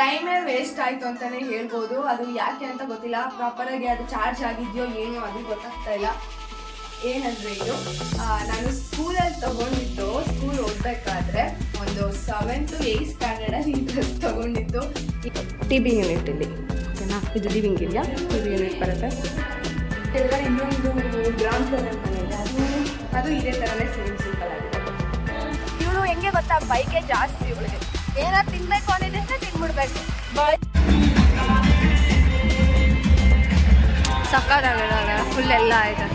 ಟೈಮೇ ವೇಸ್ಟ್ ಆಯಿತು ಅಂತಲೇ ಹೇಳ್ಬೋದು. ಅದು ಯಾಕೆ ಅಂತ ಗೊತ್ತಿಲ್ಲ. ಪ್ರಾಪರ್ ಆಗಿ ಅದು ಚಾರ್ಜ್ ಆಗಿದೆಯೋ ಏನೋ ಅದು ಗೊತ್ತಾಗ್ತಾ ಇಲ್ಲ. ಏನಂದರೆ ಇದು? ನಾನು ಸ್ಕೂಲಲ್ಲಿ ತಗೊಂಡಿದ್ದು ಸ್ಕೂಲ್ ಓದ್ಬೇಕಾದ್ರೆ ಒಂದು ಸೆವೆನ್ ಟು ಏಯ್ಟ್ ಸ್ಟ್ಯಾಂಡರ್ಡಲ್ಲಿ ಡ್ರೆಸ್ ತಗೊಂಡಿದ್ದು. ಟಿ ಬಿ ಯೂನಿಟ್ ಇಲ್ಲಿ. ಓಕೆನಾ? ಇದು ಲಿವಿಂಗ್ ಇದೆಯಾ ಟಿ ಬಿ ಯೂನಿಟ್ ಬರುತ್ತೆ. ಎಲ್ಲ ಇನ್ನೊಂದು ಗ್ರೌಂಡ್ ಫ್ಲೋರ್ ಅಂತ ಇದೆ. ಅದು ಅದು ಇದೇ ಥರನೇ ಸೇಮ್ ಸಿಂಪಲ್ ಆಗಿದೆ. ಇವಳು ಹೆಂಗೆ ಗೊತ್ತಾ? ಬೈಕೆ ಜಾಸ್ತಿ ಇವಳಿಗೆ. ಏನಾದ್ರು ತಿನ್ಬೇಕು ಅಂದಿದ್ರೆ ತಿನ್ಬಿಡ್ಬೇಕು. ಸಕ್ಕತ್ತಾಗಿದ್ದಾಳೆ ಫುಲ್ ಎಲ್ಲ ಆಯ್ತು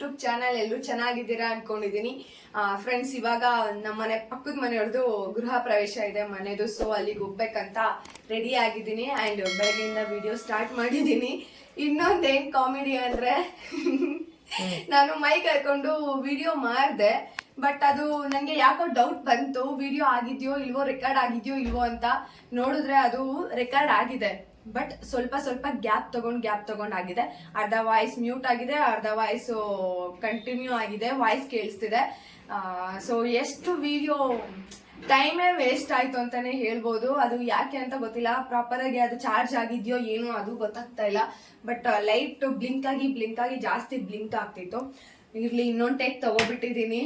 ಯೂಟ್ಯೂಬ್ ಚಾನಲ್ ಎಲ್ಲರೂ ಚೆನ್ನಾಗಿದ್ದೀರಾ ಅನ್ಕೊಂಡಿದ್ದೀನಿ. ಫ್ರೆಂಡ್ಸ್ ಇವಾಗ ನಮ್ಮ ಮನೆ, ಪಕ್ಕದ ಮನೆಯವ್ರದ್ದು ಗೃಹ ಪ್ರವೇಶ ಇದೆ ಮನೆದು. ಸೊ ಅಲ್ಲಿಗೆ ಹೋಗ್ಬೇಕಂತ ರೆಡಿ ಆಗಿದ್ದೀನಿ ಆ್ಯಂಡ್ ಬೆಳಗ್ಗೆಯಿಂದ ವಿಡಿಯೋ ಸ್ಟಾರ್ಟ್ ಮಾಡಿದ್ದೀನಿ. ಇನ್ನೊಂದೇನು ಕಾಮಿಡಿ ಅಂದರೆ, ನಾನು ಮೈಕ್ ಕರ್ಕೊಂಡು ವಿಡಿಯೋ ಮಾಡಿದೆ ಬಟ್ ಅದು ನನಗೆ ಯಾಕೋ ಡೌಟ್ ಬಂತು. ವಿಡಿಯೋ ಆಗಿದೆಯೋ, ಇಲ್ವೋ ರೆಕಾರ್ಡ್ ಆಗಿದೆಯೋ, ಇಲ್ವೋ ಅಂತ ನೋಡಿದ್ರೆ ಅದು ರೆಕಾರ್ಡ್ ಆಗಿದೆ. ಬಟ್ ಸ್ವಲ್ಪ ಸ್ವಲ್ಪ ಗ್ಯಾಪ್ ತಗೊಂಡು ಗ್ಯಾಪ್ ತಗೊಂಡು ಆಗಿದೆ. ಅರ್ಧ ವಾಯ್ಸ್ ಮ್ಯೂಟ್ ಆಗಿದೆ, ಅರ್ಧ ವಾಯ್ಸ್ ಕಂಟಿನ್ಯೂ ಆಗಿದೆ ವಾಯ್ಸ್ ಕೇಳಿಸ್ತಿದೆ. ಸೊ ಎಷ್ಟು ವಿಡಿಯೋ ಟೈಮೇ ವೇಸ್ಟ್ ಆಯ್ತು ಅಂತಾನೆ ಹೇಳ್ಬೋದು. ಅದು ಯಾಕೆ ಅಂತ ಗೊತ್ತಿಲ್ಲ. ಪ್ರಾಪರ್ ಆಗಿ ಅದು ಚಾರ್ಜ್ ಆಗಿದೆಯೋ ಏನೋ ಅದು ಗೊತ್ತಾಗ್ತಾ ಇಲ್ಲ. ಬಟ್ ಲೈಟ್ ಬ್ಲಿಂಕ್ ಆಗಿ ಬ್ಲಿಂಕ್ ಆಗಿ ಜಾಸ್ತಿ ಬ್ಲಿಂಕ್ ಆಗ್ತಿತ್ತು. ಇರ್ಲಿ, ಇನ್ನೊಂದು ಟೇಕ್ ತಗೋಬಿಟ್ಟಿದ್ದೀನಿ.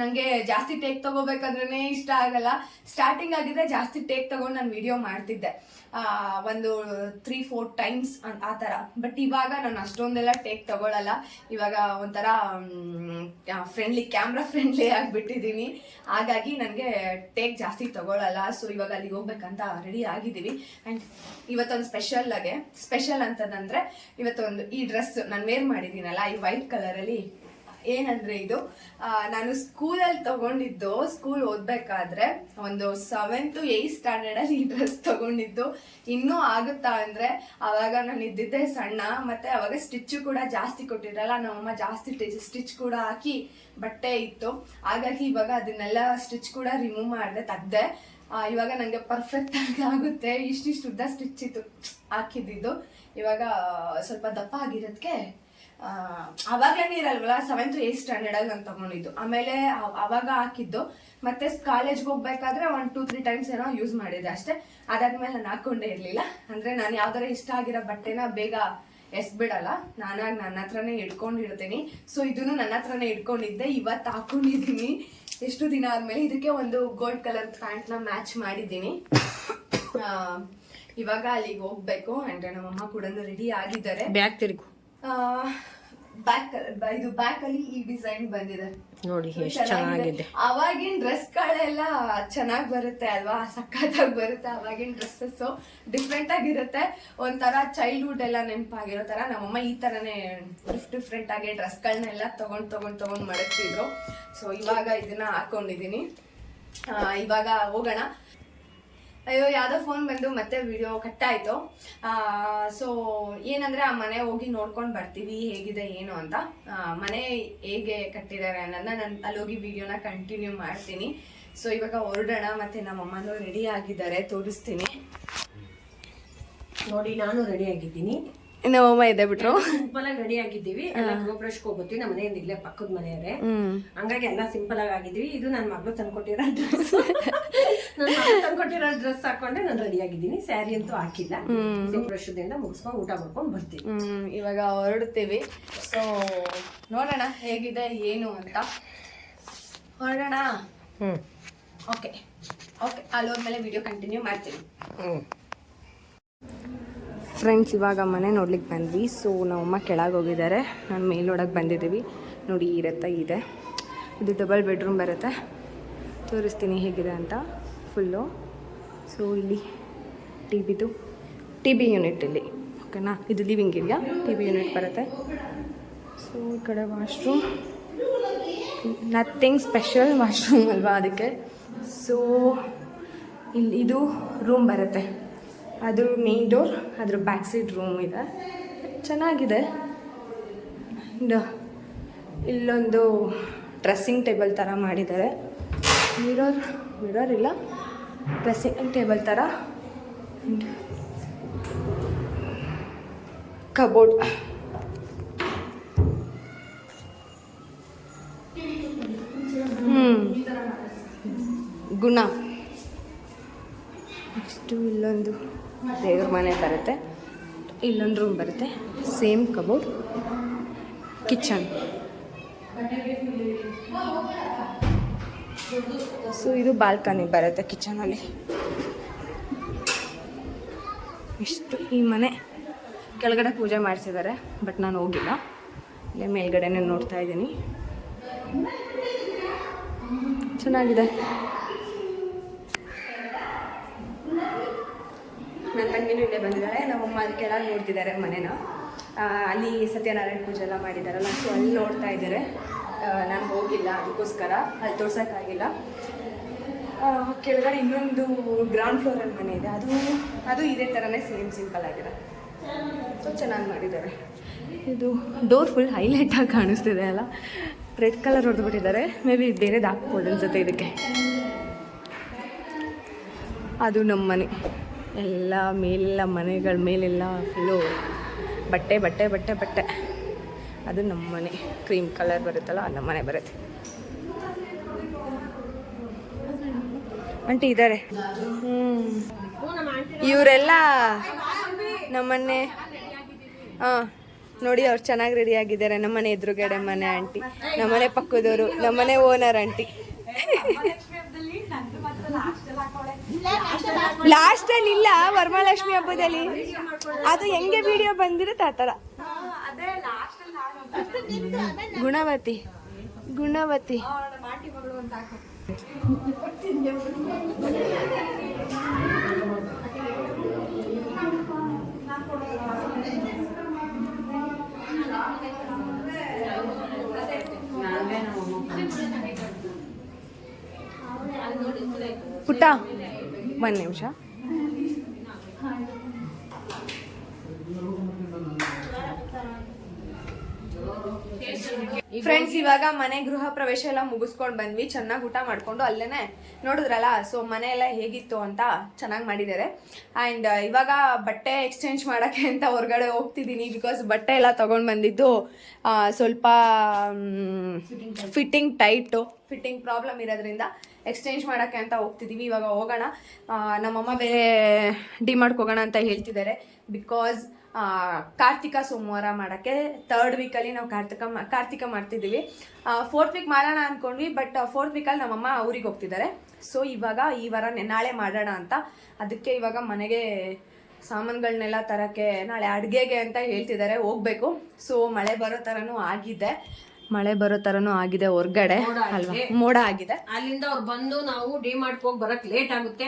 ನನಗೆ ಜಾಸ್ತಿ ಟೇಕ್ ತಗೋಬೇಕಂದ್ರೆ ಇಷ್ಟ ಆಗಲ್ಲ. ಸ್ಟಾರ್ಟಿಂಗ್ ಆಗಿದ್ರೆ ಜಾಸ್ತಿ ಟೇಕ್ ತಗೊಂಡು ನಾನು ವಿಡಿಯೋ ಮಾಡ್ತಿದ್ದೆ. ಒಂದು ತ್ರೀ ಫೋರ್ ಟೈಮ್ಸ್ ಆ ಥರ. ಬಟ್ ಇವಾಗ ನಾನು ಅಷ್ಟೊಂದೆಲ್ಲ ಟೇಕ್ ತಗೊಳ್ಳಲ್ಲ ಇವಾಗ ಒಂಥರ ಫ್ರೆಂಡ್ಲಿ ಕ್ಯಾಮ್ರಾ ಫ್ರೆಂಡ್ಲಿ ಆಗಿಬಿಟ್ಟಿದ್ದೀನಿ ಹಾಗಾಗಿ ನನಗೆ ಟೇಕ್ ಜಾಸ್ತಿ ತಗೊಳ್ಳಲ್ಲ ಸೊ ಇವಾಗ ಅಲ್ಲಿಗೆ ಹೋಗ್ಬೇಕಂತ ರೆಡಿ ಆಗಿದ್ದೀವಿ ಆ್ಯಂಡ್ ಇವತ್ತೊಂದು ಸ್ಪೆಷಲ್ಲಾಗೆ ಸ್ಪೆಷಲ್ ಅಂತದಂದರೆ ಇವತ್ತೊಂದು ಈ ಡ್ರೆಸ್ ನಾನು ವೇರ್ ಮಾಡಿದ್ದೀನಲ್ಲ, ಈ ವೈಟ್ ಕಲರಲ್ಲಿ ಏನಂದ್ರೆ ಇದು ನಾನು ಸ್ಕೂಲಲ್ಲಿ ತಗೊಂಡಿದ್ದು, ಸ್ಕೂಲ್ ಓದ್ಬೇಕಾದ್ರೆ ಒಂದು ಸೆವೆನ್ ಟು ಏಯ್ಟ್ ಸ್ಟ್ಯಾಂಡರ್ಡ್ ಅಲ್ಲಿ ಈ ಡ್ರೆಸ್ ತಗೊಂಡಿದ್ದು. ಇನ್ನೂ ಆಗುತ್ತಾ ಅಂದ್ರೆ ಅವಾಗ ನಾನು ಇದ್ದಿದ್ದೆ ಸಣ್ಣ, ಮತ್ತೆ ಅವಾಗ ಸ್ಟಿಚ್ ಕೂಡ ಜಾಸ್ತಿ ಕೊಟ್ಟಿರಲ್ಲ ನಮ್ಮಮ್ಮ ಜಾಸ್ತಿ ಸ್ಟಿಚ್ ಕೂಡ ಹಾಕಿ ಬಟ್ಟೆ ಇತ್ತು. ಹಾಗಾಗಿ ಇವಾಗ ಅದನ್ನೆಲ್ಲ ಸ್ಟಿಚ್ ಕೂಡ ರಿಮೂವ್ ಮಾಡಿದೆ, ತೆಗ್ದೆ. ಇವಾಗ ನನಗೆ ಪರ್ಫೆಕ್ಟ್ ಆಗಿ ಆಗುತ್ತೆ. ಇಷ್ಟಿಷ್ಟು ಉದ್ದ ಸ್ಟಿಚ್ ಇತ್ತು, ಹಾಕಿದ್ದಿದ್ದು. ಇವಾಗ ಸ್ವಲ್ಪ ದಪ್ಪ ಆಗಿರೋದಕ್ಕೆ ಅವಾಗಲೇ ಇರಲ್ವಲ್ಲ ಸೆವೆಂತ್ ಏಟ್ ಸ್ಟ್ಯಾಂಡರ್ಡ್ ಅಲ್ಲಿ ನಾನು ತಗೊಂಡಿದ್ದು. ಆಮೇಲೆ ಅವ್- ಅವಾಗ ಹಾಕಿದ್ದು. ಮತ್ತೆ ಕಾಲೇಜ್ಗೆ ಹೋಗ್ಬೇಕಾದ್ರೆ ಒನ್ ಟೂ ತ್ರೀ ಟೈಮ್ಸ್ ಏನೋ ಯೂಸ್ ಮಾಡಿದೆ ಅಷ್ಟೇ. ಅದಾದ್ಮೇಲೆ ನಾನು ಹಾಕೊಂಡೇ ಇರಲಿಲ್ಲ. ಅಂದ್ರೆ ನಾನು ಯಾವ್ದಾರ ಇಷ್ಟ ಆಗಿರೋ ಬಟ್ಟೆನ ಬೇಗ ಎಸ್ಬಿಡಲ್ಲ. ನಾನಾಗಿ ನನ್ನ ಹತ್ರನೇ ಇಟ್ಕೊಂಡಿರ್ತೀನಿ ಸೊ ಇದನ್ನು ನನ್ನ ಹತ್ರನೇ ಇಟ್ಕೊಂಡಿದ್ದೆ. ಇವತ್ತು ಹಾಕೊಂಡಿದ್ದೀನಿ ಎಷ್ಟು ದಿನ ಆದ್ಮೇಲೆ ಇದಕ್ಕೆ ಒಂದು ಗೋಲ್ಡ್ ಕಲರ್ ಪ್ಯಾಂಟ್ನ ಮ್ಯಾಚ್ ಮಾಡಿದ್ದೀನಿ. ಇವಾಗ ಅಲ್ಲಿಗೆ ಹೋಗ್ಬೇಕು. ಅಂಡ್ ನಮ್ಮಮ್ಮ ಕೂಡ ರೆಡಿ ಆಗಿದ್ದಾರೆ. ಬ್ಯಾಗ್ ತಿರುಗು. ಬ್ಯಾಕ್ ಇದು ಬ್ಯಾಕ್ ಅಲ್ಲಿ ಈ ಡಿಸೈನ್ ಬಂದಿದೆ. ನೋಡಿ ಎಷ್ಟು ಚೆನ್ನಾಗಿದೆ. ಅವಾಗಿನ ಡ್ರೆಸ್ ಗಳೆಲ್ಲ ಚೆನ್ನಾಗಿ ಬರುತ್ತೆ ಅಲ್ವಾ? ಸಖತ್ತಾಗಿ ಬರುತ್ತೆ ಅವಾಗಿನ ಡ್ರೆಸ್ಸಸ್ ಡಿಫ್ರೆಂಟ್ ಆಗಿರುತ್ತೆ. ಒಂಥರ ಚೈಲ್ಡ್ಹುಡ್ ಎಲ್ಲ ನೆನಪಾಗಿರೋ ತರ ನಮ್ಮಮ್ಮ ಈ ತರನೇ ಡಿಫ್ಟ್ ಡಿಫ್ರೆಂಟ್ ಆಗಿ ಡ್ರೆಸ್ಗಳನ್ನೆಲ್ಲ ತಗೊಂಡ್ ತಗೊಂಡ್ ತಗೊಂಡ್ ಮಡಗ್ತಿದ್ರು. ಸೊ ಇವಾಗ ಇದನ್ನ ಹಾಕೊಂಡಿದೀನಿ ಆ, ಇವಾಗ ಹೋಗೋಣ. ಅಯ್ಯೋ, ಯಾವುದೋ ಫೋನ್ ಬಂದು ಮತ್ತೆ ವಿಡಿಯೋ ಕಟ್ ಆಯ್ತು ಸೊ ಏನಂದ್ರೆ ಆ ಮನೆ ಹೋಗಿ ನೋಡ್ಕೊಂಡು ಬರ್ತೀವಿ, ಹೇಗಿದೆ, ಏನು ಅಂತ. ಮನೆ ಹೇಗೆ ಕಟ್ಟಿದ್ದಾರೆ ಅನ್ನೋದನ್ನ ನಾನು ಅಲ್ಲೋಗಿ ವಿಡಿಯೋನ ಕಂಟಿನ್ಯೂ ಮಾಡ್ತೀನಿ. ಸೊ ಇವಾಗ ಹೊರಡೋಣ, ಮತ್ತೆ ನಮ್ಮಮ್ಮನೂ ರೆಡಿ ಆಗಿದ್ದಾರೆ, ತೋರಿಸ್ತೀನಿ. ನೋಡಿ, ನಾನು ರೆಡಿ ಆಗಿದ್ದೀನಿ. ನಮ್ಮಮ್ಮ ಇದೆ ಬಿಟ್ರು. ಸಿಂಪಲ್ ಆಗಿ ರೆಡಿ ಆಗಿದ್ದೀವಿ. ಎಲ್ಲ ಗೃಹಪ್ರವೇಶಕ್ಕೆ ಹೋಗ್ತೀವಿ ನಮ್ಮ ಮನೆಯಿಂದ ಇಲ್ಲೇ ಪಕ್ಕದ ಮನೆಯವರೇ. ಹಂಗಾಗಿ ಎಲ್ಲ ಸಿಂಪಲ್ ಆಗಿ ಆಗಿದ್ವಿ ಇದು ನನ್ನ ಮಗಳು ತಂದ್ಕೊಟ್ಟಿರೋ ಡ್ರೆಸ್ ನನ್ನ ಮಗಳು ತಂದ್ಕೊಟ್ಟಿರೋ ಡ್ರೆಸ್ ಹಾಕೊಂಡೆ ನಾನು ರೆಡಿ ಆಗಿದ್ದೀನಿ. ಸ್ಯಾರಿ ಅಂತೂ ಹಾಕಿಲ್ಲ. ಗೃಹಪ್ರವೇಶದಿಂದ ಮುಗಿಸ್ಕೊಂಡು ಊಟ ಮಾಡ್ಕೊಂಡು ಬರ್ತೀವಿ. ಇವಾಗ ಹೊರಡ್ತೀವಿ. ಸೊ ನೋಡೋಣ ಹೇಗಿದೆ ಏನು ಅಂತ. ಹೊರಡೋಣ? ಹ್ಞೂ ಓಕೆ ಓಕೆ ಅಲ್ಲಿ ಹೋದ್ಮೇಲೆ ವಿಡಿಯೋ ಕಂಟಿನ್ಯೂ ಮಾಡ್ತೀನಿ ಫ್ರೆಂಡ್ಸ್, ಇವಾಗ ಮನೆ ನೋಡ್ಲಿಕ್ಕೆ ಬಂದ್ವಿ. ಸೊ ನಮ್ಮಮ್ಮ ಕೆಳಗೆ ಹೋಗಿದ್ದಾರೆ ನಾನು ಮೇಲೆ ನೋಡೋಕ್ಕೆ ಬಂದಿದ್ದೀವಿ. ನೋಡಿ, ಈ ಇದೆ. ಇದು ಡಬಲ್ ಬೆಡ್ರೂಮ್ ಬರುತ್ತೆ. ತೋರಿಸ್ತೀನಿ ಹೇಗಿದೆ ಅಂತ. ಫುಲ್ಲು ಸೊ ಇಲ್ಲಿ ಟಿ ಬಿದು ಟಿ ಬಿ ಯೂನಿಟ್ ಇಲ್ಲಿ. ಓಕೆನಾ ಇದು living area T B unit ಬರುತ್ತೆ. ಸೊ ಈ ಕಡೆ ವಾಶ್ರೂಮ್ ನಥಿಂಗ್ ಸ್ಪೆಷಲ್ ವಾಶ್ರೂಮ್ ಅಲ್ವಾ ಅದಕ್ಕೆ? ಸೊ ಇಲ್ಲಿ ಇದು ರೂಮ್ ಬರುತ್ತೆ. ಅದು ಮೇನ್ ಡೋರ್ ಅದ್ರ ಬ್ಯಾಕ್ ಸೈಡ್ ರೂಮ್ ಇದೆ. ಚೆನ್ನಾಗಿದೆ. ಇಲ್ಲೊಂದು ಡ್ರೆಸ್ಸಿಂಗ್ ಟೇಬಲ್ ಥರ ಮಾಡಿದ್ದಾರೆ. ಮಿರರ್ ಮಿರರ್ ಇಲ್ಲ. ಡ್ರೆಸ್ಸಿಂಗ್ ಟೇಬಲ್ ಥರ ಕಬೋರ್ಡ್ ಹ್ಞೂ ಗುಣ. ನೆಕ್ಸ್ಟು ಇಲ್ಲೊಂದು ದೇವ್ರ ಮನೆ ಬರುತ್ತೆ. ಇಲ್ಲೊಂದು ರೂಮ್ ಬರುತ್ತೆ. ಸೇಮ್ ಕಬೋರ್ಡ್ ಕಿಚನ್ ಸೊ ಇದು ಬಾಲ್ಕನಿ ಬರುತ್ತೆ ಕಿಚನಲ್ಲಿ ಇಷ್ಟು ಈ ಮನೆ. ಕೆಳಗಡೆ ಪೂಜೆ ಮಾಡಿಸಿದ್ದಾರೆ ಬಟ್ ನಾನು ಹೋಗಿಲ್ಲ. ಇಲ್ಲೇ ಮೇಲ್ಗಡೆನೇ ನೋಡ್ತಾ ಇದ್ದೀನಿ. ಚೆನ್ನಾಗಿದೆ. ನನ್ನ ತಂಗಿನೂ ಇಲ್ಲೇ ಬಂದಿದ್ದಾಳೆ ನಮ್ಮಮ್ಮ ಅಲ್ಲಿ ಕೆಳಗೆ ನೋಡ್ತಿದ್ದಾರೆ ಮನೇನ. ಅಲ್ಲಿ ಸತ್ಯನಾರಾಯಣ ಪೂಜೆ ಎಲ್ಲ ಮಾಡಿದ್ದಾರಲ್ಲ ಸೊ ಅಲ್ಲಿ ನೋಡ್ತಾ ಇದ್ದಾರೆ. ನಾನು ಹೋಗಿಲ್ಲ ಅದಕ್ಕೋಸ್ಕರ, ಅಲ್ಲಿ ತೋರ್ಸೋಕ್ಕಾಗಿಲ್ಲ ಕೆಳಗಡೆ ಇನ್ನೊಂದು ಗ್ರೌಂಡ್ ಫ್ಲೋರಲ್ಲಿ ಮನೆ ಇದೆ. ಅದು ಅದು ಇದೇ ಥರನೇ ಸೇಮ್ ಸಿಂಪಲ್ ಆಗಿದೆ. ಸೊ ಚೆನ್ನಾಗಿ ಮಾಡಿದ್ದಾರೆ. ಇದು ಡೋರ್ ಫುಲ್ ಹೈಲೈಟಾಗಿ ಕಾಣಿಸ್ತಿದೆ ಅಲ್ಲ? ರೆಡ್ ಕಲರ್ ಹೊಡೆದ್ಬಿಟ್ಟಿದ್ದಾರೆ. ಮೇ ಬಿ ಬೇರೆದು ಹಾಕ್ಬೋದು ಅನ್ಸುತ್ತೆ ಇದಕ್ಕೆ. ಅದು ನಮ್ಮ ಮನೆ ಎಲ್ಲ ಮೇಲೆಲ್ಲ ಮನೆಗಳ ಮೇಲೆಲ್ಲ ಫುಲ್ಲು ಬಟ್ಟೆ ಬಟ್ಟೆ ಬಟ್ಟೆ ಬಟ್ಟೆ. ಅದು ನಮ್ಮ ಮನೆ ಕ್ರೀಮ್ ಕಲರ್ ಬರುತ್ತಲ್ಲ ನಮ್ಮ ಮನೆ ಬರುತ್ತೆ. ಆಂಟಿ ಇದ್ದಾರೆ ಇವರೆಲ್ಲ ನಮ್ಮನೆ ಹಾಂ ನೋಡಿ ಅವ್ರು ಚೆನ್ನಾಗಿ ರೆಡಿ ಆಗಿದ್ದಾರೆ. ನಮ್ಮನೆ ಎದುರುಗಡೆ ಮನೆ, ಆಂಟಿ. ನಮ್ಮನೆ ಪಕ್ಕದವರು, ನಮ್ಮನೆ ಓನರ್ ಆಂಟಿ. ಲಾಸ್ಟ್ ಅಲ್ಲಿ ಇಲ್ಲ ವರಮಹಾಲಕ್ಷ್ಮಿ ಹಬ್ಬದಲ್ಲಿ. ಅದು ಹೆಂಗೆ ವಿಡಿಯೋ ಬಂದಿರುತ್ತೆ ಆ ತರ ಗುಣವತಿ ಗುಣವತಿ. ಪುಟ್ಟ. ಒಂದು ನಿಮಿಷ ಫ್ರೆಂಡ್ಸ್ ಇವಾಗ ಮನೆ ಗೃಹ ಪ್ರವೇಶ ಎಲ್ಲ ಮುಗಿಸ್ಕೊಂಡು ಬಂದ್ವಿ. ಚೆನ್ನಾಗಿ ಊಟ ಮಾಡ್ಕೊಂಡು ಅಲ್ಲೇನೆ ನೋಡಿದ್ರಲ್ಲ ಸೊ ಮನೆ ಎಲ್ಲ ಹೇಗಿತ್ತು ಅಂತ ಚೆನ್ನಾಗಿ ಮಾಡಿದ್ದಾರೆ. ಆ್ಯಂಡ್ ಇವಾಗ ಬಟ್ಟೆ ಎಕ್ಸ್ಚೇಂಜ್ ಮಾಡೋಕ್ಕೆ ಅಂತ ಹೊರಗಡೆ ಹೋಗ್ತಿದ್ದೀನಿ ಬಿಕಾಸ್ ಬಟ್ಟೆ ಎಲ್ಲ ತೊಗೊಂಡು ಬಂದಿದ್ದು ಸ್ವಲ್ಪ ಫಿಟ್ಟಿಂಗ್ ಟೈಟು ಫಿಟ್ಟಿಂಗ್ ಪ್ರಾಬ್ಲಮ್ ಇರೋದ್ರಿಂದ. ಎಕ್ಸ್ಚೇಂಜ್ ಮಾಡೋಕ್ಕೆ ಅಂತ ಹೋಗ್ತಿದ್ದೀವಿ ಇವಾಗ ಹೋಗೋಣ. ನಮ್ಮಮ್ಮ ಬೇರೆ ಡಿ ಹೋಗೋಣ ಅಂತ ಹೇಳ್ತಿದ್ದಾರೆ. ಬಿಕಾಸ್ ಕಾರ್ತಿಕ ಸೋಮವಾರ ಮಾಡೋಕ್ಕೆ ತರ್ಡ್ ವೀಕಲ್ಲಿ ನಾವು ಕಾರ್ತಿಕ ಕಾರ್ತಿಕ ಮಾಡ್ತಿದ್ದೀವಿ. ಫೋರ್ತ್ ವೀಕ್ ಮಾಡೋಣ ಅಂದ್ಕೊಂಡ್ವಿ ಬಟ್ ಫೋರ್ತ್ ವೀಕಲ್ಲಿ ನಮ್ಮಮ್ಮ ಊರಿಗೆ ಹೋಗ್ತಿದ್ದಾರೆ. ಸೊ ಇವಾಗ ಈ ವಾರ ನಾಳೆ ಮಾಡೋಣ ಅಂತ. ಅದಕ್ಕೆ ಇವಾಗ ಮನೆಗೆ ಸಾಮಾನುಗಳನ್ನೆಲ್ಲ ತರೋಕ್ಕೆ ನಾಳೆ ಅಡುಗೆಗೆ ಅಂತ ಹೇಳ್ತಿದ್ದಾರೆ. ಹೋಗ್ಬೇಕು. ಸೊ ಮಳೆ ಬರೋ ಥರನೂ ಆಗಿದೆ. ಮಳೆ ಬರೋ ತರನು ಆಗಿದೆ ಹೊರ್ಗಡೆ ಮೋಡ ಅಲ್ವಾ? ಆಗಿದೆ. ಮೋಡ ಆಗಿದೆ. ಅಲ್ಲಿಂದ ಅವ್ರು ಬಂದು ನಾವು ಡಿ ಮಾರ್ಟ್ ಹೋಗಿ ಬರಕ್ ಲೇಟ್ ಆಗುತ್ತೆ.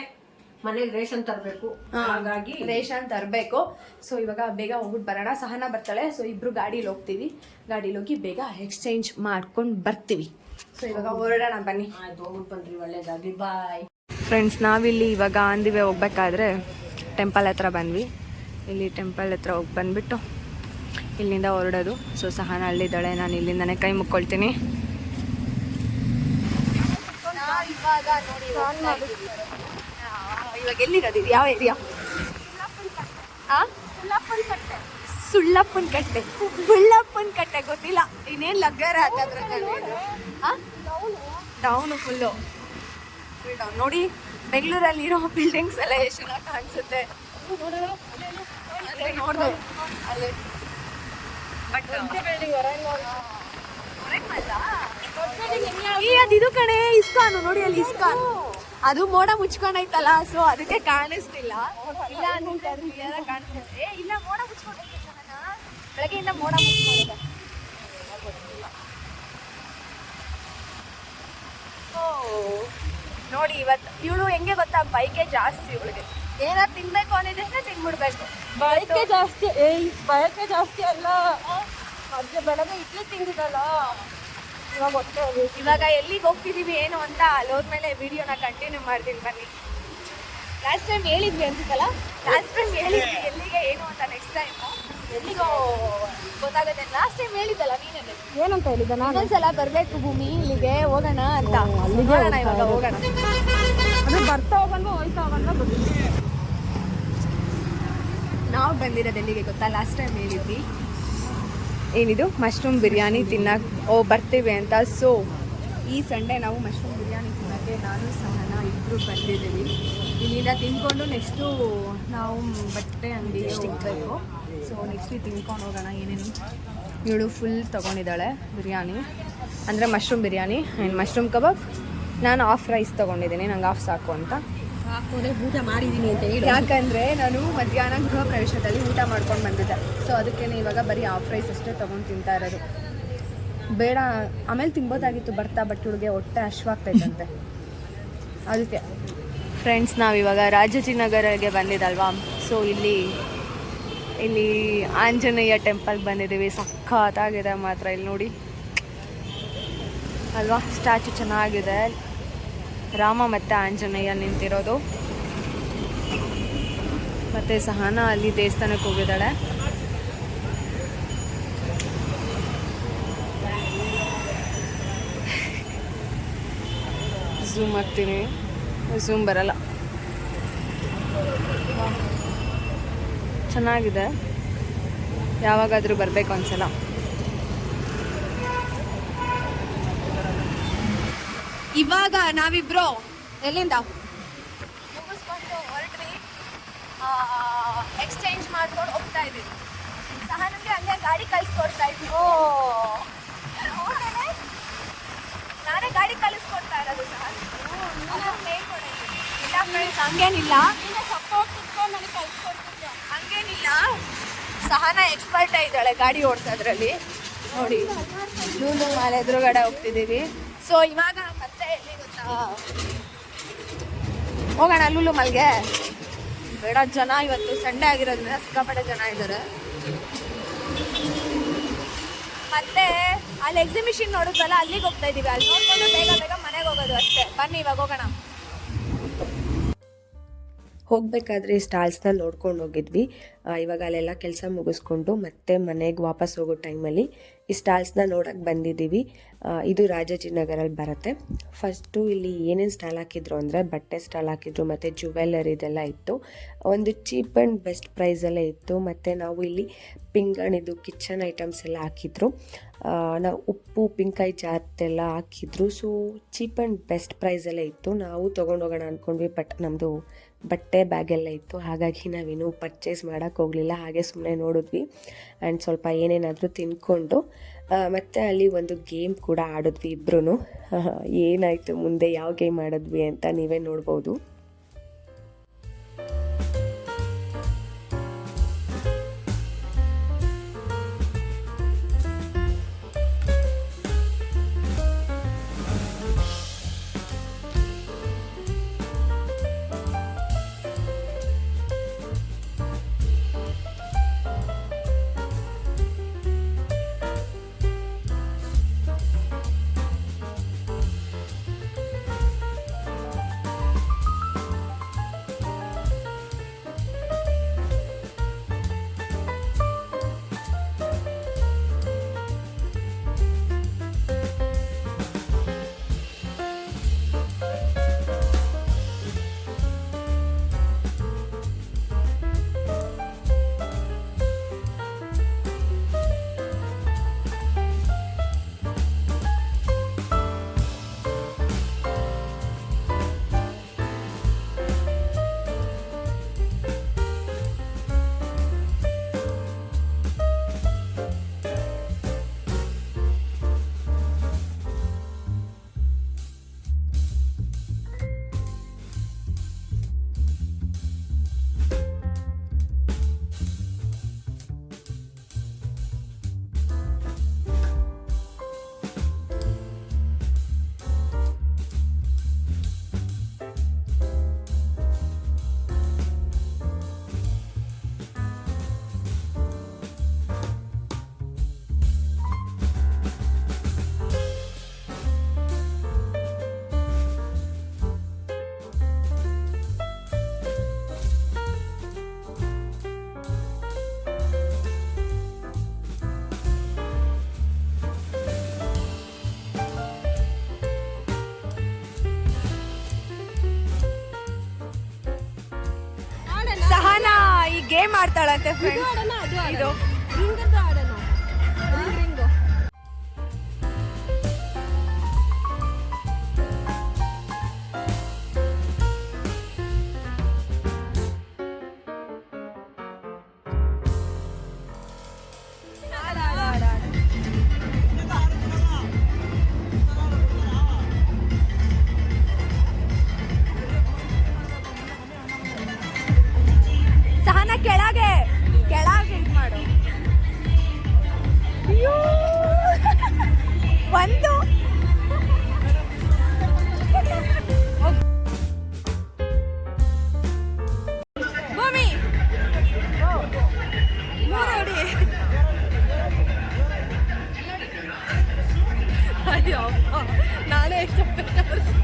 ಮನೆಗೆ ರೇಷನ್ ತರಬೇಕು. ಹಾಗಾಗಿ ರೇಷನ್ ತರಬೇಕು. ಸೊ ಇವಾಗ ಬೇಗ ಹೋಗ್ಬಿಟ್ಟು ಬರೋಣ. ಸಹನ ಬರ್ತಾಳೆ. ಸೊ ಇಬ್ರು ಗಾಡೀಲಿ ಹೋಗ್ತೀವಿ. ಗಾಡೀಲಿ ಹೋಗಿ ಬೇಗ ಎಕ್ಸ್ಚೇಂಜ್ ಮಾಡ್ಕೊಂಡು ಬರ್ತೀವಿ. ಸೊ ಇವಾಗ ಹೊರಡೋಣ ಬನ್ನಿ. ಆಯ್ತು ಹೋಗ್ಬಿಟ್ಟು ಬನ್ರಿ ಒಳ್ಳೇದಾಗಿ ಬಾಯ್ ಫ್ರೆಂಡ್ಸ್ ನಾವಿಲ್ಲಿ ಇವಾಗ ಅಂದಿವೆ ಹೋಗ್ಬೇಕಾದ್ರೆ ಟೆಂಪಲ್ ಹತ್ರ ಬಂದ್ವಿ. ಇಲ್ಲಿ ಟೆಂಪಲ್ ಹತ್ರ ಹೋಗಿ ಬಂದ್ಬಿಟ್ಟು ಇಲ್ಲಿಂದ ಹೊರಡೋದು. ಸೊ ಸಹನ ಅಲ್ಲಿದ್ದಾಳೆ ನಾನು ಇಲ್ಲಿಂದನೇ ಕೈ ಮುಕ್ಕೊಳ್ತೀನಿ. ಇವಾಗ ಯಾವ ಏರಿಯಾ ಸುಳ್ಳಪ್ಪನ ಕಟ್ಟೆ. ಸುಳ್ಳಪ್ಪನ ಕಟ್ಟೆ ಗೊತ್ತಿಲ್ಲ. ಇನ್ನೇನು ಲಗ್ಗರ ಹತ್ತತ್ರ ಡೌನು ಫುಲ್ಲು ಫುಲ್ ಡೌನ್ ನೋಡಿ, ಬೆಂಗಳೂರಲ್ಲಿ ಇರೋ ಬಿಲ್ಡಿಂಗ್ಸ್ ಎಲ್ಲ ಎಷ್ಟು ಕಾಣಿಸುತ್ತೆ. ನೋಡ್ದು. ಅಲ್ಲಿ. ಬಟ್ ಈ ಅದು ಇದು ಕಣೆ ಇಸ್ಕಾನು. ನೋಡಿ ಅಲ್ಲಿ ಇಸ್ಕಾನ್. ಅದು ಮೋಡ ಮುಚ್ಕೊಂಡೈತಲ್ಲ ಸೊ ಅದಕ್ಕೆ ಕಾಣಿಸ್ತಿಲ್ಲ. ಇಲ್ಲ ಅಂದ್ರೆ ಕಾಣಿಸ್ತಿದೆ ಇಲ್ಲ ಮೋಡ ಮುಚ್ಕೊಂಡೈತೆ. ಬೆಳಗ್ಗೆಯಿಂದ ಮೋಡ ಮುಚ್ಕೊಂಡಿದೆ. ಓ ನೋಡಿ ಇವತ್ತು. ಇವಳು ಹೆಂಗೆ ಗೊತ್ತಾ? ಬೈಕೆ ಜಾಸ್ತಿ ಇವಳಿಗೆ. ಏನಾದ್ರು ತಿನ್ಬೇಕು ಅನ್ನಿದ್ರೆ ತಿನ್ಬಿಡ್ಬೇಕು. ಬಯಕೆ ಜಾಸ್ತಿ ಏಯ್ ಬಯಕೆ ಜಾಸ್ತಿ ಅಲ್ಲ. ಅದೇ ಬೆಳಗ್ಗೆ ಇಡ್ಲಿ ತಿಂದಿದ್ದಲ್ಲ. ಇವಾಗ ಹೊಟ್ಟೆ ಇವಾಗ ಎಲ್ಲಿಗೆ ಹೋಗ್ತಿದ್ದೀವಿ ಏನು ಅಂತ ಅಲ್ಲಿ ಹೋದ್ಮೇಲೆ ವಿಡಿಯೋನ ಕಂಟಿನ್ಯೂ ಮಾಡ್ತೀನಿ ಬನ್ನಿ. ಲಾಸ್ಟ್ ಟೈಮ್ ಹೇಳಿದ್ವಿ ಅನ್ಸುತ್ತಲ್ಲ ಲಾಸ್ಟ್ ಟೈಮ್ ಹೇಳಿದ್ವಿ ಎಲ್ಲಿಗೆ ಏನು ಅಂತ ನೆಕ್ಸ್ಟ್ ಟೈಮ್ ಎಲ್ಲಿಗೋ ಗೊತ್ತಾಗುತ್ತೆ. ಲಾಸ್ಟ್ ಟೈಮ್ ಹೇಳಿದ್ದಲ್ಲ ನೀನೇ ಏನಂತ ಹೇಳಿದ್ದ ನಾನು? ಸಲ ಬರ್ಬೇಕು ಭೂಮಿ ಇಲ್ಲಿಗೆ ಹೋಗೋಣ ಅಂತ. ಅಲ್ಲಿಗೆ ಹೋಗ್ತಾ ಇವಾಗ ಹೋಗೋಣ. ಅದು ಬರ್ತಾ ಹೋಗಲ್ವ ಹೋಯ್ತಾ ಹೋಗಲ್ವ ಗೊತ್ತಿಲ್ಲ. ನಾವು ಬಂದಿರೋದು ಎಲ್ಲಿಗೆ ಗೊತ್ತಾ? ಲಾಸ್ಟ್ ಟೈಮ್ ಹೇಳಿದ್ವಿ. ಏನಿದು? ಮಶ್ರೂಮ್ ಬಿರಿಯಾನಿ ತಿನ್ನಕ್ಕೆ ಓ ಬರ್ತೀವಿ ಅಂತ. ಸೊ ಈ ಸಂಡೇ ನಾವು ಮಶ್ರೂಮ್ ಬಿರಿಯಾನಿ ತಿನ್ನೋಕ್ಕೆ ನಾನು ಸಹ ಇಬ್ಬರು ಬಂದಿದ್ದೀವಿ. ಇಲ್ಲಿಂದ ತಿನ್ಕೊಂಡು ನೆಕ್ಸ್ಟು ನಾವು ಬಟ್ಟೆ ಅಂಗಡಿಗೆ ಹೋಗಬೇಕು. ಸೊ ನೆಕ್ಸ್ಟ್ ತಿನ್ಕೊಂಡು ಹೋಗೋಣ. ಏನೇನು? ಇವಳು ಫುಲ್ ತೊಗೊಂಡಿದ್ದಾಳೆ ಬಿರಿಯಾನಿ ಅಂದರೆ mushroom biryani and mushroom kebab ನಾನು ಆಫ್ ರೈಸ್ ತೊಗೊಂಡಿದ್ದೀನಿ. ನಂಗೆ ಆಫ್ ಸಾಕು ಅಂತ. ಹಾಕೋದೆ ಊಟ ಮಾಡಿದ್ದೀನಿ ಅಂತ ಹೇಳಿ. ಯಾಕಂದ್ರೆ ನಾನು ಮಧ್ಯಾಹ್ನ ಗೃಹ ಪ್ರವೇಶದಲ್ಲಿ ಊಟ ಮಾಡ್ಕೊಂಡು ಬಂದಿದ್ದೆ. ಸೊ ಅದಕ್ಕೆ ಇವಾಗ ಬರೀ ಆಫ್ ರೈಸ್ ಅಷ್ಟೇ ತೊಗೊಂಡು ತಿಂತಾ ಇರೋದು. ಬೇಡ ಆಮೇಲೆ ತಿನ್ಬೋದಾಗಿತ್ತು ಬರ್ತಾ ಬಟ್ ಹುಡುಗೆ ಹೊಟ್ಟೆ ಹಶ್ವಾಗ್ತೈತಂತೆ. ಅದಕ್ಕೆ. ಫ್ರೆಂಡ್ಸ್ ನಾವಿವಾಗ ರಾಜಾಜಿನಗರಗೆ ಬಂದಿದ್ದಲ್ವಾ? ಸೊ ಇಲ್ಲಿ ಇಲ್ಲಿ ಆಂಜನೇಯ ಟೆಂಪಲ್ಗೆ ಬಂದಿದ್ದೀವಿ. ಸಖತ್ತಾಗಿದೆ ಮಾತ್ರ ಇಲ್ಲಿ ನೋಡಿ. ಅಲ್ವಾ? ಸ್ಟ್ಯಾಚು ಚೆನ್ನಾಗಿದೆ. ರಾಮ ಮತ್ತು ಆಂಜನೇಯ ನಿಂತಿರೋದು. ಮತ್ತು ಸಹನ ಅಲ್ಲಿ ದೇವಸ್ಥಾನಕ್ಕೆ ಹೋಗಿದ್ದಾಳೆ. ಝೂಮ್ ಹಾಕ್ತೀನಿ. ಝೂಮ್ ಬರಲ್ಲ. ಚೆನ್ನಾಗಿದೆ. ಯಾವಾಗಾದರೂ ಬರಬೇಕು ಒಂದ್ಸಲ. ಇವಾಗ ನಾವಿಬ್ರು ಎಲ್ಲಿಂದ? ಮುಗಿಸ್ಕೊಂಡು ಹೊರಟ್ವಿ. ಎಕ್ಸ್ಚೇಂಜ್ ಮಾಡ್ಕೊಂಡು ಹೋಗ್ತಾ ಇದ್ದೀವಿ. ಸಹನಂಗೆ ಹಂಗೆ ಗಾಡಿ ಕಳಿಸ್ಕೊಡ್ತಾ ಇದ್ವಿ. ಓ. ನಾನೇ ಗಾಡಿ ಕಳಿಸ್ಕೊಡ್ತಾ ಇರೋದು ಸಹ ಇಲ್ಲ ಫ್ರೆಂಡ್ಸ್ ಹಂಗೇನಿಲ್ಲ. ಹಂಗೇನಿಲ್ಲ. ಸಹನ ಎಕ್ಸ್ಪರ್ಟ್ ಇದ್ದಾಳೆ ಗಾಡಿ ಓಡಿಸೋದ್ರಲ್ಲಿ. ನೋಡಿ. ಲೂಲು ಮಾಲೆ ಎದುರುಗಡೆ ಹೋಗ್ತಿದ್ದೀವಿ. ಸೊ ಇವಾಗ ಮತ್ತೆ ಎಲ್ಲಿ ಗೊತ್ತಾ ಹೋಗೋಣ ಲೂಲು ಮಲ್ಗೆ. ಬೇಡ, ಜನ ಇವತ್ತು ಸಂಡೆ ಆಗಿರೋದ್ರಿಂದ ಸಿಕ್ಕಾಪಟ್ಟೆ ಜನ ಇದ್ದಾರೆ. ಮತ್ತೆ ಅಲ್ಲಿ ಎಕ್ಸಿಬಿಷನ್ ನೋಡುತ್ತಲ್ಲ ಅಲ್ಲಿಗೆ ಹೋಗ್ತಾ ಇದೀವಿ. ಅಲ್ಲಿ ನೋಡ್ಕೊಂಡು ಬೇಗ ಬೇಗ ಮನೆಗೆ ಹೋಗೋದು ಅಷ್ಟೇ. ಬನ್ನಿ, ಇವಾಗ ಹೋಗೋಣ. ಹೋಗಬೇಕಾದ್ರೆ ಸ್ಟಾಲ್ಸ್ನ ನೋಡ್ಕೊಂಡು ಹೋಗಿದ್ವಿ. ಇವಾಗ ಅಲ್ಲೆಲ್ಲ ಕೆಲಸ ಮುಗಿಸ್ಕೊಂಡು ಮತ್ತೆ ಮನೆಗೆ ವಾಪಸ್ ಹೋಗೋ ಟೈಮಲ್ಲಿ ಈ ಸ್ಟಾಲ್ಸ್ನ ನೋಡೋಕ್ಕೆ ಬಂದಿದ್ದೀವಿ. ಇದು ರಾಜಾಜಿನಗರಲ್ಲಿ ಬರುತ್ತೆ. ಫಸ್ಟು ಇಲ್ಲಿ ಏನೇನು ಸ್ಟಾಲ್ ಹಾಕಿದ್ರು ಅಂದರೆ ಬಟ್ಟೆ ಸ್ಟಾಲ್ ಹಾಕಿದ್ರು, ಮತ್ತು ಜುವೆಲ್ಲರಿದೆಲ್ಲ ಇತ್ತು. ಒಂದು ಚೀಪ್ ಆ್ಯಂಡ್ ಬೆಸ್ಟ್ ಪ್ರೈಸಲ್ಲೇ ಇತ್ತು. ಮತ್ತು ನಾವು ಇಲ್ಲಿ ಪಿಂಗಣಿದು ಕಿಚನ್ ಐಟಮ್ಸ್ ಎಲ್ಲ ಹಾಕಿದ್ರು. ನಾವು ಉಪ್ಪು, ಉಪ್ಪಿನಕಾಯಿ ಜಾತೆಲ್ಲ ಹಾಕಿದ್ರು. ಸೊ ಚೀಪ್ ಆ್ಯಂಡ್ ಬೆಸ್ಟ್ ಪ್ರೈಸಲ್ಲೇ ಇತ್ತು. ನಾವು ತೊಗೊಂಡೋಗೋಣ ಅಂದ್ಕೊಂಡ್ವಿ ಬಟ್ ನಮ್ಮದು ಬಟ್ಟೆ ಬ್ಯಾಗೆಲ್ಲ ಇತ್ತು. ಹಾಗಾಗಿ ನಾವೇನು ಪರ್ಚೇಸ್ ಮಾಡೋಕ್ಕೆ ಹೋಗಲಿಲ್ಲ. ಹಾಗೆ ಸುಮ್ಮನೆ ನೋಡಿದ್ವಿ. ಆ್ಯಂಡ್ ಸ್ವಲ್ಪ ಏನೇನಾದರೂ ತಿನ್ಕೊಂಡು ಮತ್ತು ಅಲ್ಲಿ ಒಂದು ಗೇಮ್ ಕೂಡ ಆಡಿದ್ವಿ ಇಬ್ಬರೂ ಏನಾಯಿತು, ಮುಂದೆ ಯಾವ ಗೇಮ್ ಆಡಿದ್ವಿ ಅಂತ ನೀವೇ ನೋಡ್ಬೋದು. ಗೇಮ್ ಆಡ್ತಾಳಂತೆ ಫ್ರೆಂಡ್ಸ್ ಅಪ್ಪ, ನಾನೇ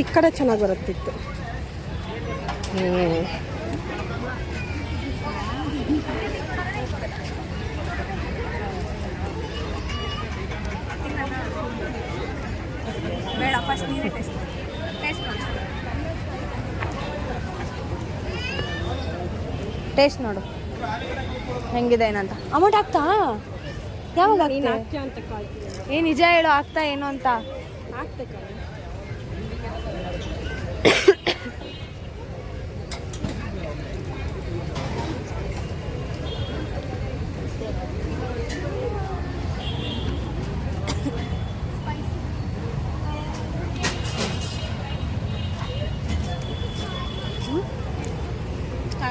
ಈ ಕಡೆ ಚೆನ್ನಾಗಿ ಬರುತ್ತಿತ್ತು. ಟೇಸ್ಟ್ ನೋಡು. ಹೆಂಗಿದೆ ಏನಂತ? ಅಮೌಂಟ್ ಆಗ್ತಾ? ಯಾವಾಗ ಏನು ಆಗ್ತಾ? ನಿಜ ಹೇಳು ಆಗ್ತಾ ಏನು ಅಂತ? ಹಾಕ್ಬೇಕಲ್ಲ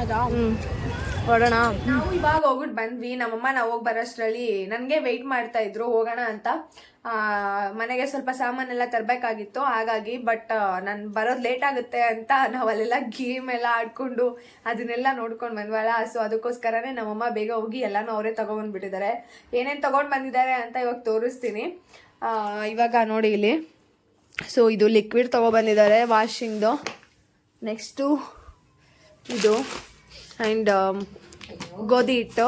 ಹೌದಾ ಹ್ಞೂ ನಾವು ಇವಾಗ ಹೋಗ್ಬಿಟ್ಟು ಬಂದ್ವಿ. ನಮ್ಮಮ್ಮ ನಾವು ಹೋಗಿ ಬರೋಷ್ಟರಲ್ಲಿ ನನಗೆ ವೆಯ್ಟ್ ಮಾಡ್ತಾ ಇದ್ರು ಹೋಗೋಣ ಅಂತ. ಮನೆಗೆ ಸ್ವಲ್ಪ ಸಾಮಾನೆಲ್ಲ ತರಬೇಕಾಗಿತ್ತು. ಹಾಗಾಗಿ ಬಟ್ ನಾನು ಬರೋದು ಲೇಟ್ ಆಗುತ್ತೆ ಅಂತ ನಾವು ಅಲ್ಲೆಲ್ಲ ಗೇಮ್ ಎಲ್ಲ ಆಡ್ಕೊಂಡು ಅದನ್ನೆಲ್ಲ ನೋಡ್ಕೊಂಡು ಬಂದ್ವಲ್ಲ. ಸೊ ಅದಕ್ಕೋಸ್ಕರನೇ ನಮ್ಮಮ್ಮ ಬೇಗ ಹೋಗಿ ಎಲ್ಲನೂ ಅವರೇ ತಗೊಬಂದ್ಬಿಟ್ಟಿದ್ದಾರೆ ಏನೇನು ತೊಗೊಂಡು ಬಂದಿದ್ದಾರೆ ಅಂತ ಇವಾಗ ತೋರಿಸ್ತೀನಿ. ಆ, ಇವಾಗ ನೋಡಿ ಇಲ್ಲಿ. ಸೊ ಇದು ಲಿಕ್ವಿಡ್ ತೊಗೊಬಂದಿದ್ದಾರೆ ವಾಷಿಂಗ್ದು ನೆಕ್ಸ್ಟು ಇದು. ಆ್ಯಂಡ್ ಗೋಧಿ ಹಿಟ್ಟು.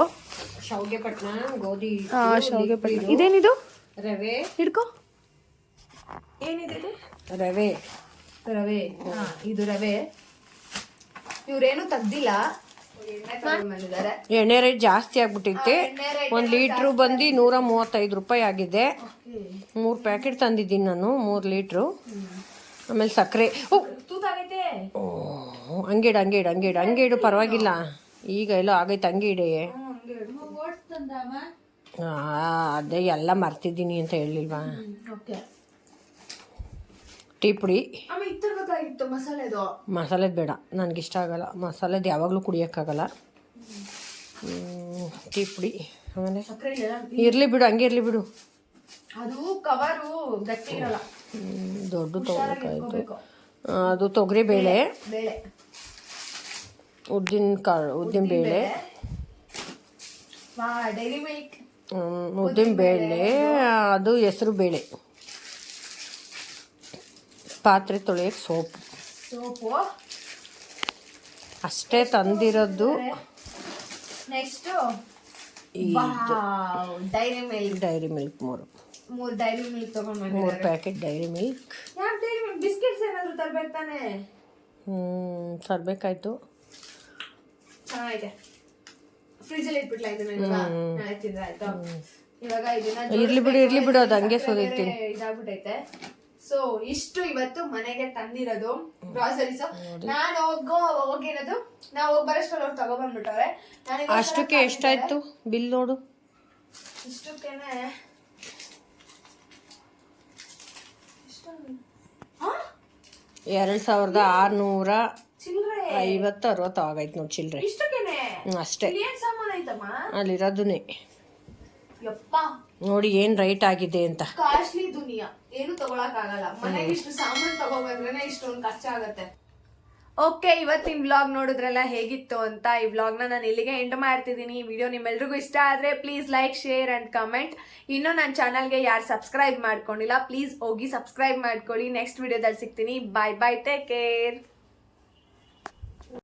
ಶಾವಿಗೆ ಪಟ್ನ ಗೋಧಿ ಹಾಂ ಶಾವಿಗೆ ಇದೇನಿದು? ರವೆ. ಹಿಡ್ಕೊ. ಏನಿದೆ ರವೆ. ರವೆ. ಹಾಂ ಇದು ರವೆ. ಇವ್ರೇನು ತೆಗ್ದಿಲ್ಲ. ಎಣ್ಣೆ ರೇಟ್ ಜಾಸ್ತಿ ಆಗ್ಬಿಟ್ಟಿತ್ತು. ಒಂದು ಲೀಟ್ರು ಬಂದು ನೂರ ಮೂವತ್ತೈದು ರೂಪಾಯಿ ಆಗಿದೆ. ಮೂರು ಪ್ಯಾಕೆಟ್ ತಂದಿದ್ದೀನಿ ನಾನು ಮೂರು ಲೀಟ್ರು. ಆಮೇಲೆ ಸಕ್ಕರೆ ಓ. ಓ, ಹಂಗೇಡು ಹಂಗಿಡು ಹಂಗಿಡು ಹಂಗಿಡು ಪರವಾಗಿಲ್ಲ. ಈಗ ಎಲ್ಲೋ ಆಗೈತೆ ಹಂಗಿಡೆ ಅದೇ ಎಲ್ಲ ಮರ್ತಿದ್ದೀನಿ ಅಂತ ಹೇಳಿಲ್ವಾ ಓಕೆ. ಟೀ ಪುಡಿ. ಮಸಾಲೆದು. ಬೇಡ. ನನಗಿಷ್ಟ ಆಗಲ್ಲ. ಮಸಾಲೆದು ಯಾವಾಗಲೂ ಕುಡಿಯೋಕ್ಕಾಗಲ್ಲ. ಟೀ ಪುಡಿ. ಆಮೇಲೆ ಇರಲಿ ಬಿಡು ಹಂಗೆ ಇರಲಿ ಬಿಡು. ಅದು ಕವರು ಗಟ್ಟಿ ಇರಲ್ಲ. ದೊಡ್ಡ ತೊಗೊಳಕಾಯ್ತು. ಅದು ತೊಗರಿ ಬೇಳೆ. ಉದ್ದಿನ ಕಾಳು ಉದ್ದಿನ ಬೇಳೆ. ಉದ್ದಿನ ಬೇಳೆ. ಅದು ಹೆಸರು ಬೇಳೆ. ಪಾತ್ರೆ ತೊಳೆಯಕ್ಕೆ ಸೋಪು. ಸೋಪು. ಅಷ್ಟೇ ತಂದಿರೋದು next Dairy Milk Dairy Milk ಮೂರು. ಮೂರ್ ಡೈರಿ ಮಿಲ್ಕ್ ತಗೊಂಡ್ ಮೂರು ಪ್ಯಾಕೆಟ್ ಡೈರಿ ಮಿಲ್ಕ್ ಯಾಕೆ ಡೈರಿ ಮಿಲ್ಕ್ ಬಿಸ್ಕೆಟ್ಸ್ ಏನಾದರೂ ತರ್ಬೇಕು ತಾನೇ? ಹ್ಞೂ ತರಬೇಕಾಯ್ತು. ಚೆನ್ನಾಗಿದೆ. ಫ್ರಿಜ್ ಅಲ್ಲಿ ಇಟ್ಬಿಟ್ಲ ಇದನ್ನ ನಾಳೆ ತಿಂದ್ರೆ ಆಯ್ತು ಇವಾಗ ಇದನ್ನ ಇರ್ಲಿ ಬಿಡು, ಇರ್ಲಿ ಬಿಡು, ಅದು ಹಂಗೆ. ಬೇರೆ ಇದಾಗ್ಬಿಟ್ಟೈತೆ ಸೊ ಇಷ್ಟು ಇವತ್ತು ಮನೆಗೆ ತಂದಿರೋದು ಗ್ರಾಸರೀಸ್ ನಾನು ಹೋಗೋ ಹೋಗಿರೋದು ನಾವು ಹೋಗಿ ಬರೋಷ್ಟ್ರಲ್ಲಿ ಅವ್ರು ತಗೊಬಂದ್ಬಿಟ್ಟವ್ರೆ. ಅಷ್ಟಕ್ಕೆ ಎಷ್ಟಾಯ್ತು? ಬಿಲ್ ನೋಡು. ಇಷ್ಟಕ್ಕೇನೆ ಎಷ್ಟು? ಹಾ? ಎರಡು ಸಾವಿರದ ಆರುನೂರ ಐವತ್ತು ಅರವತ್ತು ಆಗೈತೆ ನೋಡಿ ಚಿಲ್ಲರೆ ಅಷ್ಟೇ. ಅಲ್ಲಿರೋದನ್ನೇ ನೋಡಿ ಏನ್ ರೈಟ್ ಆಗಿದೆ ಅಂತ. ಕಾಸ್ಟ್ಲಿ ದುನಿಯಾ. ಏನು ತಗೊಳಕ್ ಆಗಲ್ಲ ಮನೆಗೆ ಇಷ್ಟು ಸಾಮಾನು ತಗೋಬೇಕ್ರೆ ಇಷ್ಟೊಂದು ಖರ್ಚಾಗತ್ತೆ. ಓಕೆ ಇವತ್ತಿನ ವ್ಲಾಗ್ ನೋಡಿದ್ರಲ್ಲ ಹೇಗಿತ್ತು ಅಂತ ಈ ವ್ಲಾಗ್ನ ನಾನು ಇಲ್ಲಿಗೆ ಎಂಡ್ ಮಾಡ್ತಿದ್ದೀನಿ ಈ ವಿಡಿಯೋ ನಿಮ್ಮೆಲ್ರಿಗೂ ಇಷ್ಟ ಆದರೆ please like share and comment ಇನ್ನೂ ನನ್ನ ಚಾನಲ್ಗೆ ಯಾರು ಸಬ್ಸ್ಕ್ರೈಬ್ ಮಾಡ್ಕೊಂಡಿಲ್ಲ ಪ್ಲೀಸ್ ಹೋಗಿ ಸಬ್ಸ್ಕ್ರೈಬ್ ಮಾಡ್ಕೊಳ್ಳಿ. ನೆಕ್ಸ್ಟ್ ವಿಡಿಯೋದಲ್ಲಿ ಸಿಗ್ತೀನಿ. ಬಾಯ್ ಬಾಯ್ ಟೇಕ್ ಕೇರ್